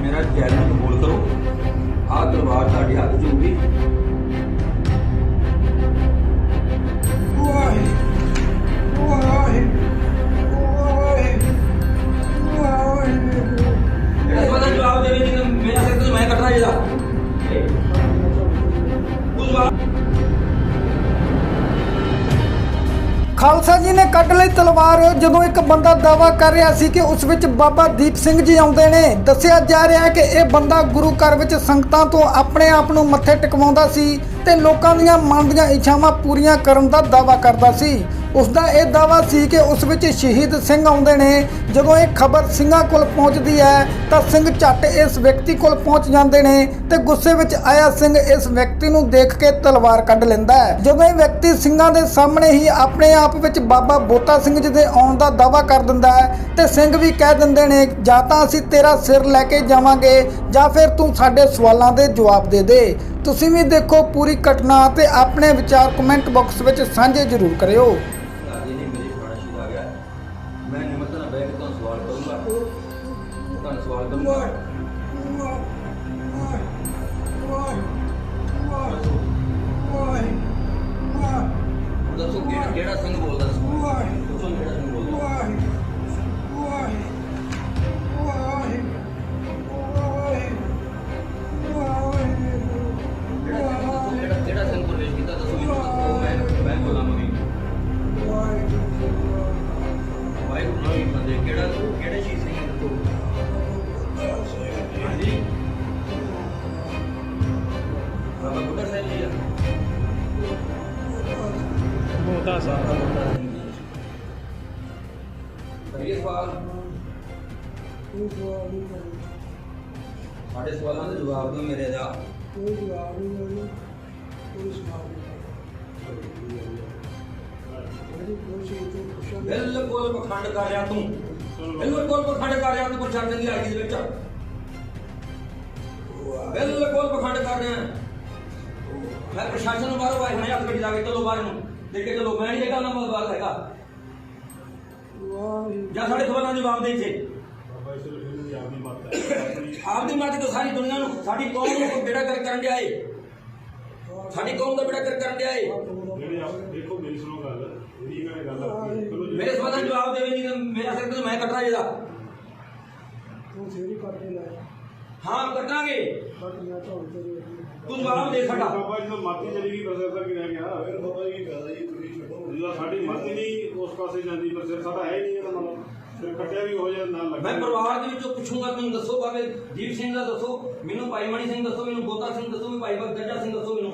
ਮੇਰਾ ਚੈਨਲ ਕਬੂਲ ਕਰੋ। ਆਹ ਤਲਵਾਰ ਤੁਹਾਡੇ ਹੱਥ 'ਚ ਹੋਊਗੀ। ਖਾਲਸਾ ਜੀ ਨੇ ਕੱਢ ਲਈ ਤਲਵਾਰ। ਜਦੋਂ ਇੱਕ ਬੰਦਾ ਦਾਵਾ ਕਰ ਰਿਹਾ ਸੀ ਕਿ ਉਸ ਵਿੱਚ ਬਾਬਾ ਦੀਪ ਸਿੰਘ ਜੀ ਆਉਂਦੇ ਨੇ, ਦੱਸਿਆ ਜਾ ਰਿਹਾ ਹੈ ਕਿ ਇਹ ਬੰਦਾ ਗੁਰੂ ਘਰ ਵਿੱਚ ਸੰਗਤਾਂ ਤੋਂ ਆਪਣੇ ਆਪ ਨੂੰ ਮੱਥੇ ਟਿਕਵਾਉਂਦਾ ਸੀ ਤੇ ਲੋਕਾਂ ਦੀਆਂ ਮਨ ਦੀਆਂ ਇੱਛਾਵਾਂ ਪੂਰੀਆਂ ਕਰਨ ਦਾ ਦਾਵਾ ਕਰਦਾ ਸੀ। ਉਸ ਦਾ ਇਹ ਦਾਵਾ ਸੀ ਕਿ ਉਸ ਵਿੱਚ ਸ਼ਹੀਦ ਸਿੰਘ ਆਉਂਦੇ ਨੇ। ਜਦੋਂ ਇਹ ਖਬਰ ਸਿੰਘਾਂ ਕੋਲ ਪਹੁੰਚਦੀ ਹੈ, ਤਾਂ ਸਿੰਘ ਝੱਟ ਇਸ ਵਿਅਕਤੀ ਕੋਲ ਪਹੁੰਚ ਜਾਂਦੇ ਨੇ ਤੇ ਗੁੱਸੇ ਵਿੱਚ ਆਇਆ ਸਿੰਘ ਇਸ ਵਿਅਕਤੀ ਨੂੰ ਦੇਖ ਕੇ ਤਲਵਾਰ ਕੱਢ ਲੈਂਦਾ ਹੈ। ਜਦੋਂ ਇਹ ਵਿਅਕਤੀ ਸਿੰਘਾਂ ਦੇ ਸਾਹਮਣੇ ਹੀ ਆਪਣੇ ਆਪ ਵਿੱਚ ਬਾਬਾ ਬੋਤਾ ਸਿੰਘ ਜੀ ਦੇ ਆਉਣ ਦਾ ਦਾਵਾ ਕਰ ਦਿੰਦਾ ਹੈ ਤੇ ਸਿੰਘ ਵੀ ਕਹਿ ਦਿੰਦੇ ਨੇ, ਜਾਂ ਤਾਂ ਅਸੀਂ ਤੇਰਾ ਸਿਰ ਲੈ ਕੇ ਜਾਵਾਂਗੇ, ਜਾਂ ਫਿਰ ਤੂੰ ਸਾਡੇ ਸਵਾਲਾਂ ਦੇ ਜਵਾਬ ਦੇ ਦੇ। ਤੁਸੀਂ ਵੀ ਦੇਖੋ ਪੂਰੀ ਘਟਨਾ ਤੇ ਆਪਣੇ ਵਿਚਾਰ ਕਮੈਂਟ ਬਾਕਸ ਵਿੱਚ ਸਾਂਝੇ ਜ਼ਰੂਰ ਕਰਿਓ। ਮੈਂ ਨਿਮਰਤਾ ਨਾਲ ਬੈਠ ਕੇ ਤੁਹਾਨੂੰ ਸਵਾਲ ਕਰੂੰਗਾ। ਤੁਹਾਨੂੰ ਸਵਾਲ ਕਰੂੰਗਾ। ਦੱਸੋ ਕਿਹੜਾ ਕਿਹੜਾ ਸਿੰਘ ਬੋਲਦਾ ਦੱਸੋ ਕਿਹੜਾ ਬੋਤਾ ਇਹ ਸਵਾਲ ਸਾਡੇ ਸਵਾਲਾਂ ਦੇ ਜਵਾਬ ਦਿਓ ਮੇਰੇ ਦਾ। ਬਿਲਕੁਲ ਪਖੰਡ ਕਰ ਰਿਹਾ ਤੂੰ। ਬਿਲਕੁਲ ਪਖੰਡ ਕਰ ਰਿਹਾ ਤੂੰ ਪ੍ਰਚਾਰ ਦੀ ਆਈ ਦੇ ਵਿੱਚ। ਬਿਲਕੁਲ ਪਖੰਡ ਕਰ ਰਿਹਾ। ਮੈਂ ਪ੍ਰਸ਼ਾਸਨ ਨੂੰ ਬਾਹਰੋਂ ਆਏ ਹੁਣੇ ਹੱਥ ਵਿੱਚ ਲਾ ਕੇ ਚਲੋ ਬਾਹਰ ਨੂੰ ਦੇਖ ਕੇ ਚਲੋ ਮੈਂ ਨਹੀਂ ਇਹ ਗੱਲ ਨਾਲ ਬਾਤ ਹੈਗਾ। ਜਾਂ ਸਾਡੇ ਸਵਾਲਾਂ ਦੇ ਜਵਾਬ ਦੇ ਇੱਥੇ ਆਪਦੀ ਮਤ ਤੋਂ ਸਾਰੀ ਦੁਨੀਆ ਨੂੰ ਸਾਡੀ ਕੌਮ ਨੂੰ ਕੋਈ ਬੇੜਾ ਕਰ ਕਰਨ ਡਿਆ ਏ। ਸਾਡੀ ਕੌਮ ਦਾ ਬੇੜਾ ਕਰ ਕਰਨ ਡਿਆ ਏ। ਜਿਹੜੇ ਆਪ ਦੇਖੋ ਮੇਰੀ ਸੁਣੋ ਗੱਲ। ਜਿਹੜੀ ਨੇ ਗੱਲ ਜੀ। ਮੇਰੇ ਸਵਾਲਾਂ ਦੇ ਜਵਾਬ ਦੇਵੇ ਨਹੀਂ ਤਾਂ ਮੇਰਾ ਸਿਰ ਤੇ ਮੈਂ ਕੱਟਣਾ ਇਹਦਾ। ਹਾਂ ਕੱਟਾਂਗੇ ਤੂੰ ਜਵਾਬ ਦੇ ਸਾਡਾ। ਬਾਬਾ ਜੀ ਤੋਂ ਮਾਤੀ ਚਲੀ ਗਈ ਤੱਕ ਹੀ ਰਹਿ ਗਿਆ? ਫਿਰ ਬਾਬਾ ਜੀ ਕੀ ਜੀ ਤੁਸੀਂ ਛੱਡੋ। ਜਦੋਂ ਸਾਡੀ ਮਾਤੀ ਨਹੀਂ ਉਸ ਪਾਸੇ ਜਾਂਦੀ ਪਰ ਸਿਰ ਸਾਡਾ ਹੈ ਹੀ ਨਹੀਂ ਇਹਦਾ ਮਤਲਬ ਫਿਰ ਕੱਟਿਆ ਵੀ ਹੋ ਜਾਏ ਨਾਲ ਲੱਗ ਮੈਂ ਪਰਿਵਾਰ ਦੇ ਵਿੱਚੋਂ ਪੁੱਛੂੰਗਾ ਮੈਨੂੰ ਦੱਸੋ ਬਾਬੇ। ਦੀਪ ਸਿੰਘ ਦਾ ਦੱਸੋ। ਮੈਨੂੰ ਭਾਈ ਮਣੀ ਸਿੰਘ ਦੱਸੋ ਮੈਨੂੰ ਬੋਤਾ ਸਿੰਘ ਦੱਸੋ ਮੈਨੂੰ ਭਾਈ ਗੱਜਾ ਸਿੰਘ ਦੱਸੋ ਮੈਨੂੰ।